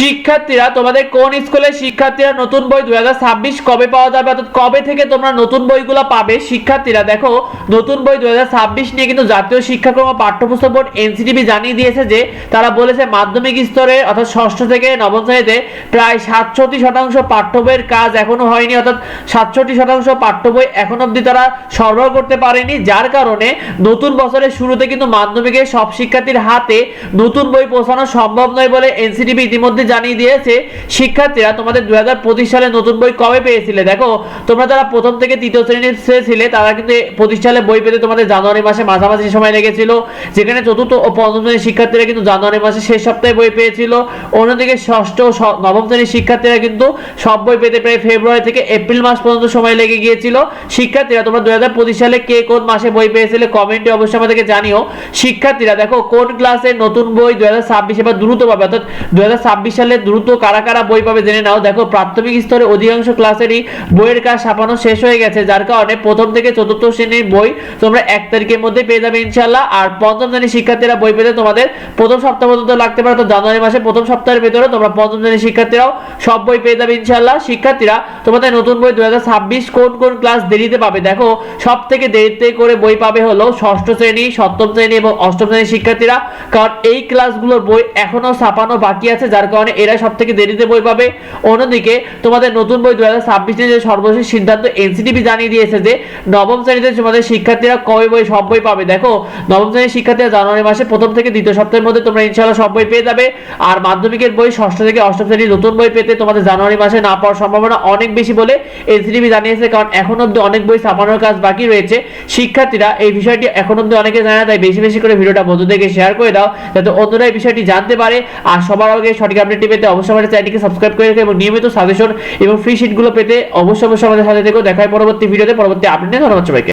শিক্ষার্থীরা, তোমাদের কোন স্কুলের শিক্ষার্থীরা নতুন বই দুই হাজার ছাব্বিশ কবে পাওয়া যাবে? অর্থাৎ কবে থেকে তোমরা নতুন বইগুলো পাবে? শিক্ষার্থীরা, দেখো, নতুন বই দুই হাজার ছাব্বিশ নিয়ে কিন্তু জাতীয় শিক্ষাক্রম পাঠ্যপুস্তক বোর্ড এনসিটিভি জানিয়ে দিয়েছে যে, তারা বলেছে মাধ্যমিক স্তরে অর্থাৎ ষষ্ঠ থেকে নবম শ্রেণীতে প্রায় সাতষট্টি শতাংশ পাঠ্য বইয়ের কাজ এখনও হয়নি, অর্থাৎ সাতষট্টি শতাংশ পাঠ্য বই এখন অবধি তারা সরবরাহ করতে পারেনি, যার কারণে নতুন বছরের শুরুতে কিন্তু মাধ্যমিকের সব শিক্ষার্থীর হাতে নতুন বই পৌঁছানো সম্ভব নয় বলে এনসিটিভি ইতিমধ্যে জানিয়ে দিয়েছে। শিক্ষার্থীরা, তোমাদের দুই সালে নতুন বই কবে পেয়েছিলে? দেখো, তোমরা যারা প্রথম থেকে তৃতীয় শ্রেণির ছিলে, তারা কিন্তু পঁচিশ সালে বই পেতে তোমাদের জানুয়ারি মাসে মাঝামাঝি সময় লেগেছিল। যেখানে চতুর্থ ও পঞ্চম শ্রেণির শিক্ষার্থীরা কিন্তু জানুয়ারি মাসে শেষ সপ্তাহে বই পেয়েছিল। অন্যদিকে ষষ্ঠ স- নবম শ্রেণির শিক্ষার্থীরা কিন্তু সব বই পেতে প্রায় ফেব্রুয়ারি থেকে এপ্রিল মাস পর্যন্ত সময় লেগে গিয়েছিল। শিক্ষার্থীরা, তোমরা দুই সালে কে কোন মাসে বই পেয়েছিলে কমেন্টে অবশ্যই আমাদেরকে জানিও। শিক্ষার্থীরা, দেখো, কোন ক্লাসে নতুন বই দুই হাজার ছাব্বিশে বা দ্রুত পাবে অর্থাৎ দুই সালে দ্রুত কারা কারা বই পাবে জেনে নাও। দেখো, প্রাথমিক স্তরে অধিকাংশ ক্লাসেরই বইয়ের কাজ ছাপানো শেষ হয়ে গেছে, যার কারণে প্রথম থেকে চতুর্থ শ্রেণির বই তোমরা এক তারিখের মধ্যে পেয়ে যাবে ইনশাল্লাহ আর পঞ্চম শ্রেণির শিক্ষার্থীরা বই পেতে তোমাদের প্রথম সপ্তাহ পর্যন্ত লাগতে পারে তো জানুয়ারি মাসে প্রথম সপ্তাহের ভেতরে তোমরা পঞ্চম শ্রেণির শিক্ষার্থীরাও সব বই পেয়ে যাবে ইনশাল্লাহ শিক্ষার্থীরা, তোমাদের নতুন বই দুই কোন কোন ক্লাস দেরিতে পাবে? দেখো সব থেকে দেরিতে করে বই পাবে হলো ষষ্ঠ শ্রেণি, সপ্তম শ্রেণি এবং অষ্টম শ্রেণির শিক্ষার্থীরা। কারণ এই ক্লাসগুলোর বই এখনও ছাপানো বাকি আছে, যার কারণে এরা সব থেকে দেরিতে বই পাবে। অন্যদিকে, তোমাদের নতুন বই দু হাজার ছাব্বিশে যে সর্বশেষ সিদ্ধান্ত এনসিটিভি জানিয়ে দিয়েছে যে, নবম শ্রেণীতে তোমাদের শিক্ষার্থীরা কবে বই, সব বই পাবে? দেখো, নবম শ্রেণির শিক্ষার্থীরা জানুয়ারি মাসে প্রথম থেকে দ্বিতীয় সপ্তাহের মধ্যে তোমরা ইনশাল্লাহ সব বই পেয়ে যাবে। আর মাধ্যমিকের বই ষষ্ঠ থেকে অষ্টম শ্রেণির নতুন বই পেতে তোমাদের জানুয়ারি মাসে না পাওয়ার সম্ভাবনা অনেক বেশি বলে এনসিটিভি জানিয়েছে, কারণ এখন অব্দি অনেক বই ছাপানোর কাজ বাকি রয়েছে। শিক্ষার্থীরা এই বিষয়টি এখন অব্দি অনেকে জানে তাই বেশি বেশি করে ভিডিওটা বন্ধুদেরকে শেয়ার করে দাও, যাতে অন্যরা এই বিষয়টি জানতে পারে। আর সবার আগে সঠিক আপডেটটি পেতে অবশ্যই আমাদের চ্যানেলটিকে সাবস্ক্রাইব করে রেখে এবং নিয়মিত সাজেশন এবং ফ্রি শিটগুলো পেতে অবশ্যই অবশ্যই আমাদের সাথে থেকেও দেখায় পরবর্তী ভিডিওতে পরবর্তী আপডেট নিয়ে, ধন্যবাদ সবাইকে।